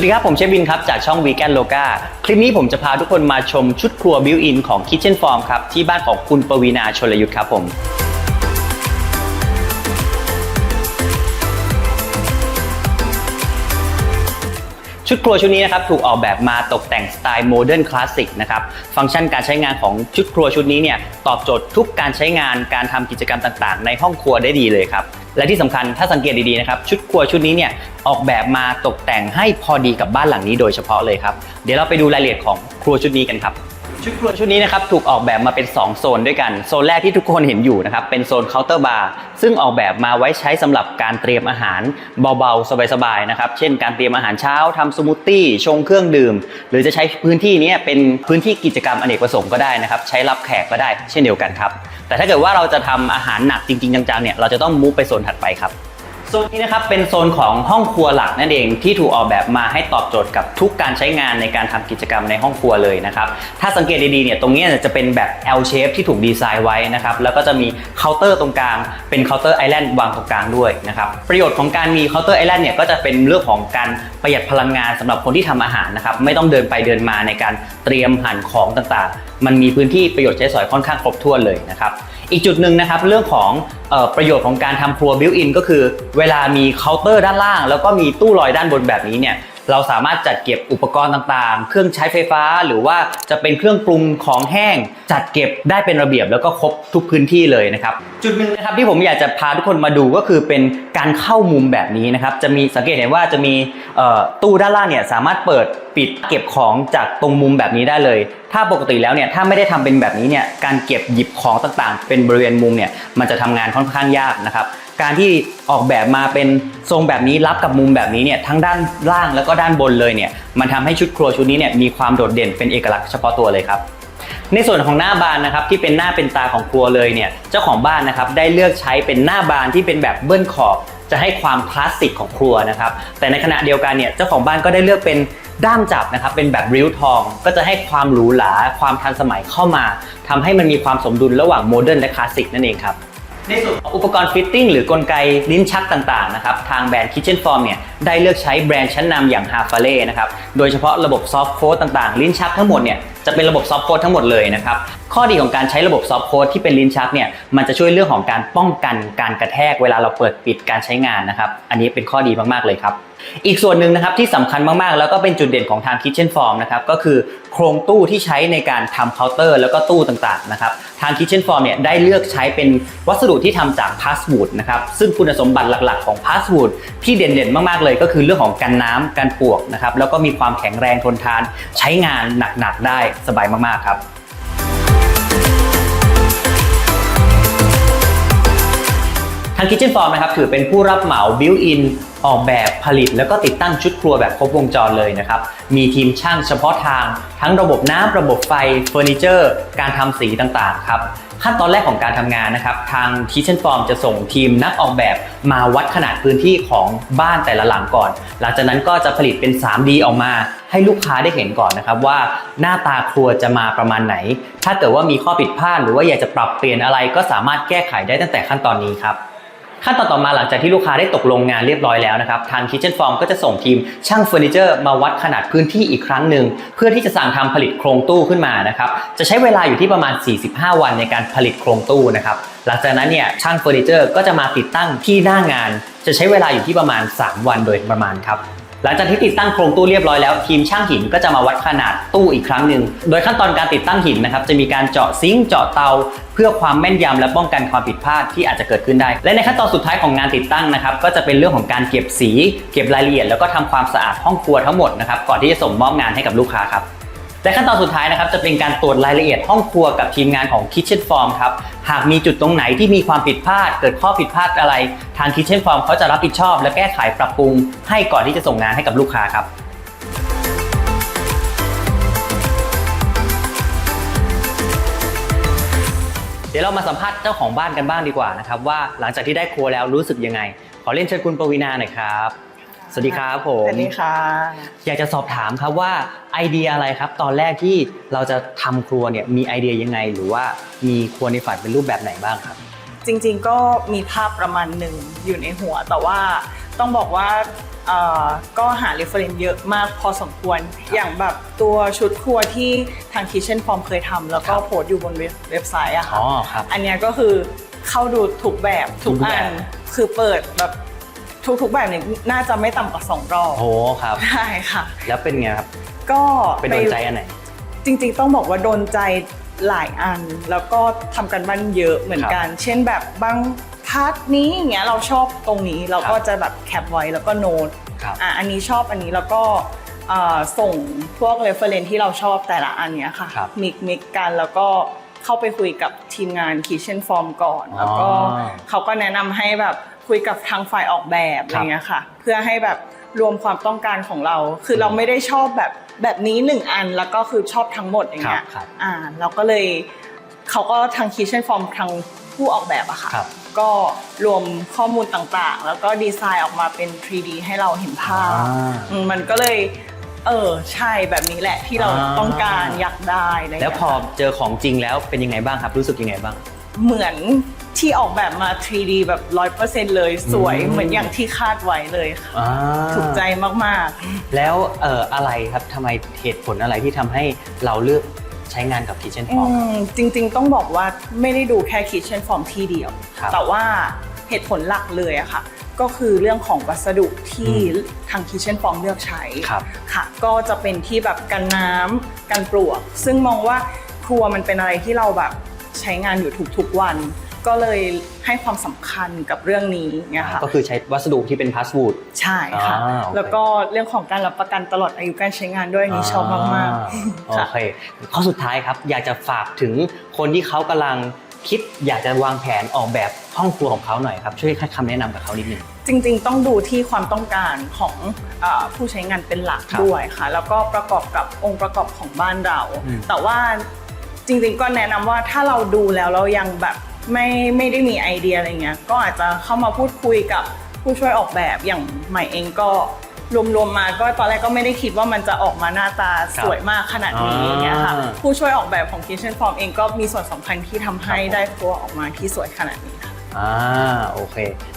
วัสดีครับ ผมเชฟบินครับ จากช่อง Vegan Loga คลิปนี้ผมจะพาทุกคนมาชมชุดครัวบิวอินของ Kitchen Form ครับ ที่บ้านของคุณปวีนาชลยุทธครับผม ชุดครัวชุดนี้นะครับถูกออกแบบมาตกแต่งสไตล์โมเดิร์นคลาสสิกนะครับฟังก์ชันการใช้งานของชุดครัวชุดนี้เนี่ยตอบโจทย์ทุกการใช้งานการทำกิจกรรมต่างๆ ในห้องครัวได้ดีเลยครับและที่สำคัญถ้าสังเกตดีๆนะครับชุดครัวชุดนี้เนี่ยออกแบบมาตกแต่งให้พอดีกับบ้านหลังนี้โดยเฉพาะเลยครับเดี๋ยวเราไปดูรายละเอียดของครัวชุดนี้กันครับ ชุดครัวชุดนี้นะครับถูกออกแบบมาเป็น 2 โซนด้วยกัน โซนแรกที่ทุกคนเห็นอยู่นะครับเป็นโซนเคาน์เตอร์บาร์ซึ่งออกแบบมาไว้ใช้สำหรับการเตรียมอาหารเบาๆ สบายๆนะครับเช่นการเตรียมอาหารเช้าทำสมูทตี้ชงเครื่องดื่ม หรือจะใช้พื้นที่นี้เป็นพื้นที่กิจกรรมอเนกประสงค์ก็ได้นะครับใช้รับแขกก็ได้เช่นเดียวกันครับแต่ถ้าเกิดว่าเราจะทำอาหารหนักจริงๆจังๆเนี่ยเราจะต้องมูฟไปโซนถัดไปครับ โซนนี้นะครับเป็นโซนของห้องครัวหลักนั่นเองที่ถูกออกแบบมาให้ตอบโจทย์กับทุกการใช้งานในการทำกิจกรรมในห้องครัวเลยนะครับถ้าสังเกตดีๆเนี่ยตรงนี้จะเป็นแบบ L shape ที่ถูกดีไซน์ไว้นะครับแล้วก็จะมีเคาน์เตอร์ตรงกลางเป็นเคาน์เตอร์ไอแลนด์วางตรงกลางด้วยนะครับประโยชน์ของการมีเคาน์เตอร์ไอแลนด์เนี่ยก็จะเป็นเรื่องของการประหยัดพลังงานสำหรับคนที่ทำอาหารนะครับไม่ต้องเดินไปเดินมาในการเตรียมหั่นของต่างๆ มันมีพื้นที่ประโยชน์ใช้สอยค่อนข้างครบถ้วนเลยนะครับ อีกจุดหนึ่งนะครับเรื่องของออประโยชน์ของการทำครัวบิวอินก็คือ เวลามีเคาน์เตอร์ด้านล่าง แล้วก็มีตู้ลอยด้านบนแบบนี้เนี่ย เราสามารถจัดเก็บอุปกรณ์ต่างๆ เครื่องใช้ไฟฟ้าหรือว่าจะเป็นเครื่องปรุงของแห้ง จัดเก็บได้เป็นระเบียบแล้วก็ครบทุกพื้นที่เลยนะครับ จุดหนึ่งนะครับที่ผมอยากจะพาทุกคนมาดูก็คือเป็นการเข้ามุมแบบนี้นะครับ จะมีสังเกตเห็นว่าจะมีตู้ด้านล่างเนี่ยสามารถเปิดปิดเก็บของจากตรงมุมแบบนี้ได้เลย ถ้าปกติแล้วเนี่ยถ้าไม่ได้ทำเป็นแบบนี้เนี่ยการเก็บหยิบของต่างๆ เป็นบริเวณมุมเนี่ยมันจะทำงานค่อนข้างยากนะครับ การที่ออกแบบมาเป็นทรงแบบนี้รับกับมุมแบบนี้เนี่ยทั้งด้านล่างแล้วก็ด้านบนเลยเนี่ยมันทำให้ชุดครัวชุดนี้เนี่ยมีความโดดเด่นเป็นเอกลักษณ์เฉพาะตัวเลยครับในส่วนของหน้าบานนะครับที่เป็นหน้าเป็นตาของครัวเลยเนี่ยเจ้าของบ้านนะครับได้เลือกใช้เป็นหน้าบานที่เป็นแบบเบิ้ลขอบจะให้ความคลาสสิกของครัวนะครับแต่ในขณะเดียวกันเนี่ยเจ้าของบ้านก็ได้เลือกเป็นด้ามจับนะครับเป็นแบบริ้วทอง ก็จะให้ความหรูหราความทันสมัยเข้ามาทำให้มันมีความสมดุลระหว่างโมเดิร์นและคลาสสิกนั่นเองครับ ในส่วนของอุปกรณ์ฟิตติ้งหรือกลไกลิ้นชักต่างๆนะครับทางแบรนด์ Kitchen Form เนี่ย ได้เลือกใช้แบรนด์ชั้นนำอย่าง h a f a l e นะครับ โดยเฉพาะระบบซอฟต์โค้ดต่างๆ ลิ้นชักทั้งหมดเนี่ยจะเป็นระบบซอฟต์โค้ดทั้งหมดเลยนะครับ ข้อดีของการใช้ระบบซอฟต์โค้ดที่เป็นลิ้นชักเนี่ยมันจะช่วยเรื่องของการป้องกันการกระแทกเวลาเราเปิดปิดการใช้งานนะครับ อันนี้เป็นข้อดีมากๆเลยครับ อีกส่วนหนึ่งนะครับที่สำคัญมากๆ แล้วก็เป็นจุดเด่นของทาง Kitchen Form นะครับก็คือโครงตู้ที่ใช้ในการทำเคาน์เตอร์แล้วก็ตู้ต่างๆนะครับทาง Kitchen Form เนี่ยได้เลือกใช้เป็นวัสดุที่ทำจากพาส w ูดนะครับซึ่งคุณสมบัติหลักๆของพาส w ูดที่เด่นๆมากๆเลยก็คือเรื่องของกันน้ำกันปวกนะครับแล้วก็มีความแข็งแรงทนทานใช้งานหนักๆได้สบายมากๆครับทาง Kitchen Form นะครับถือเป็นผู้รับเหมา built in ออกแบบผลิตแล้วก็ติดตั้งชุดครัวแบบครบวงจรเลยนะครับ มีทีมช่างเฉพาะทาง ทั้งระบบน้ำระบบไฟเฟอร์นิเจอร์ การทำสีต่างๆครับขั้นตอนแรกของการทำงานนะครับ ทาง Kitchen Form จะส่งทีมนักออกแบบมาวัดขนาดพื้นที่ของบ้านแต่ละหลังก่อน หลังจากนั้นก็จะผลิตเป็น 3D ออกมา ให้ลูกค้าได้เห็นก่อนนะครับว่าหน้าตาครัวจะมาประมาณไหน ถ้าเกิดว่ามีข้อผิดพลาดหรือว่าอยากจะปรับเปลี่ยนอะไรก็สามารถแก้ไขได้ตั้งแต่ขั้นตอนนี้ครับ ขั้นตอนต่อมาหลังจากที่ลูกค้าได้ตกลงงานเรียบร้อยแล้วนะครับทาง Kitchen Form ก็จะส่งทีมช่างเฟอร์นิเจอร์มาวัดขนาดพื้นที่อีกครั้งหนึ่งเพื่อที่จะสั่งทำผลิตโครงตู้ขึ้นมานะครับจะใช้เวลาอยู่ที่ประมาณ 45 วันในการผลิตโครงตู้นะครับหลังจากนั้นเนี่ยช่างเฟอร์นิเจอร์ก็จะมาติดตั้งที่หน้างาน จะใช้เวลาอยู่ที่ประมาณ 3 วันโดยประมาณครับ หลังจากที่ติดตั้งโครงตู้เรียบร้อยแล้วทีมช่างหินก็จะมาวัดขนาดตู้อีกครั้งหนึ่งโดยขั้นตอนการติดตั้งหินนะครับจะมีการเจาะซิงค์เจาะเตา เพื่อความแม่นยำและป้องกันความผิดพลาดที่อาจจะเกิดขึ้นได้ และในขั้นตอนสุดท้ายของงานติดตั้งนะครับก็จะเป็นเรื่องของการเก็บสี เก็บรายละเอียด แล้วก็ทำความสะอาดห้องครัวทั้งหมดนะครับก่อนที่จะส่งมอบงานให้กับลูกค้าครับ และขั้นตอนสุดท้ายนะครับจะเป็นการตรวจรายละเอียดห้องครัวกับทีมงานของ Kitchen Form ครับหากมีจุดตรงไหนที่มีความผิดพลาด เกิดข้อผิดพลาดอะไร ทาง Kitchen Form เขาจะรับผิดชอบ และแก้ไขปรับปรุง ให้ก่อนที่จะส่งงานให้กับลูกค้าครับเดี๋ยวเรามาสัมภาษณ์เจ้าของบ้านกันบ้างดีกว่านะครับว่าหลังจากที่ได้ครัวแล้วรู้สึกยังไง ขอเรียนเชิญคุณปวีนาหน่อยครับ สวัสดีครับผมสวัสดีค่ะ อยากจะสอบถามครับว่าไอเดียอะไรครับ ตอนแรกที่เราจะทำครัวเนี่ยมีไอเดียยังไง หรือว่ามีครัวในฝันเป็นรูปแบบไหนบ้างครับ จริงๆก็มีภาพประมาณหนึ่งอยู่ในหัว แต่ว่าต้องบอกว่าเอ่อก็หา reference เยอะมากพอสมควร อย่างแบบตัวชุดครัวที่ทาง Kitchen Form เคยทำแล้วก็ครับโพสต์อยู่บนเว็บเว็บไซต์อะค่ะอ๋อครับอันเนี้ยก็คือเข้าดูทุกแบบทุกทุกแบอับนคือเปิดแบบ ทุกๆแบบเนี่ยน่าจะไม่ต่ำกว่าสองรอบโอ้โหครับ ใช่ค่ะ แล้วเป็นไงครับ ก็เป็นโดนใจอันไหน จริงๆต้องบอกว่าโดนใจหลายอัน แล้วก็ทำกันบ้านเยอะเหมือนกัน เช่นแบบบางพาร์ทนี้อย่างเงี้ยเราชอบตรงนี้เราก็จะแบบแคปไว้แล้วก็โน้ตครับอะอันนี้ชอบอันนี้แล้วก็เอ่อส่งพวก reference ที่เราชอบแต่ละอันเนี้ยค่ะครับมิกมิกกันแล้วก็เข้าไปคุยกับทีมงาน Kitchen Form ก่อน แล้วก็อ๋อเขาก็แนะนำให้แบบ คุยกับทางฝ่ายออกแบบอะไรเงี้ยค่ะ เพื่อให้แบบรวมความต้องการของเรา คือเราไม่ได้ชอบแบบแบบนี้หนึ่งอันแล้วก็คือชอบทั้งหมดอย่างเงี้ยครับครับอ่าเราก็เลยเขาก็ทาง Kitchen Form ทางผู้ออกแบบอะค่ะครับก็รวมข้อมูลต่างๆ แล้วก็ดีไซน์ออกมาเป็น 3D ให้เราเห็นภาพอ่าอืมมันก็เลยเออใช่แบบนี้แหละที่เราอ่าต้องการอยากได้อะไรอย่างแล้วเงี้ยพอเจอของจริงแล้วเป็นยังไงบ้างครับรู้สึกยังไงบ้าง เหมือน ที่ออกแบบมา 3D แบบร้อยเปอร์เซ็นต์เลยสวยอืมเหมือนอย่างที่คาดไว้เลยค่ะอ่าถูกใจมากแล้วเอ่ออะไรครับทำไมเหตุผลอะไรที่ทำให้เราเลือกใช้งานกับ Kitchen ๆ อื Form มจริงๆ ต้องบอกว่าไม่ได้ดูแค่ Kitchen Form ที่เดียว ครับแต่ว่าเหตุผลหลักเลยอะค่ะ ก็คือเรื่องของวัสดุที่อืมทาง Kitchen Form เลือกใช้ ครับ ค่ะก็จะเป็นที่แบบกันน้ำกันปลวก ซึ่งมองว่าครัวมันเป็นอะไรที่เราแบบใช้งานอยู่ทุกๆวัน ก็เลยให้ความสำคัญกับเรื่องนี้เนี่ยค่ะก็คือใช้วัสดุที่เป็นพาส w ูดใช่ค่ะ อ่าโอเค แล้วก็เรื่องของการรับประกันตลอดอายุการใช้งานด้วยอันนี้ชอบมากๆโอค่ะ เคข้อสุดท้ายครับอยากจะฝากถึงคนที่เขากำลังคิดอยากจะวางแผนออกแบบห้องครัวของเขาหน่อยครับช่วยให้คำแนะนำกับเขานิดนึง จริงๆ ต้องดูที่ความต้องการของเออผู้ใช้งานเป็นหลักครับด้วยค่ะ แล้วก็ประกอบกับองค์ประกอบของบ้านเรา อืมแต่ว่าจริงๆ ก็แนะนำว่าถ้าเราดูแล้วเรายังแบบไม่ไม่ได้มีไอเดียอะไรเงี้ยก็อาจจะเข้ามาพูดคุยกับผู้ช่วยออกแบบอย่างใหม่เองก็รวมๆมาก็ตอนแรกก็ไม่ได้คิดว่ามันจะออกมาหน้าตาสวยมากขนาดนี้อย่างเงี้ยค่ะอ่าผู้ช่วยออกแบบของ Kitchen Form เองก็มีส่วนสำคัญที่ทำให้ครับผมได้ครัวออกมาที่สวยขนาดนี้ค่ะ อ่าโอเค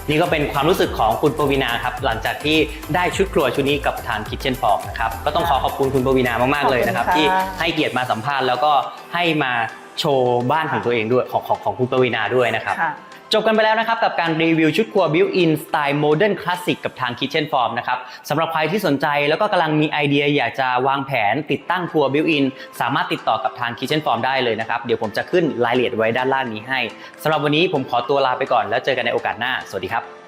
นี่ก็เป็นความรู้สึกของคุณปวีนาครับ หลังจากที่ได้ชุดครัวชุดนี้กับทาง Kitchen Form นะครับ ก็ต้องขอขอบคุณคุณปวีนามาก ๆ เลยนะครับ ขอบคุณค่ะ ที่ให้เกียรติมาสัมภาษณ์แล้วก็ให้มาโชว์บ้านของตัวเองด้วยของของของคุณปวีนาด้วยนะครับ ค่ะ จบกันไปแล้วนะครับกับการรีวิวชุดครัวบิวอินสไตล์โมเดิร์นคลาสสิกกับทาง Kitchen Form นะครับสำหรับใครที่สนใจแล้วก็กำลังมีไอเดียอยากจะวางแผนติดตั้งครัวบิวอินสามารถติดต่อกับทาง Kitchen Form ได้เลยนะครับ เดี๋ยวผมจะขึ้นรายละเอียดไว้ด้านล่างนี้ให้สำหรับวันนี้ผมขอตัวลาไปก่อนแล้วเจอกันในโอกาสหน้า สวัสดีครับ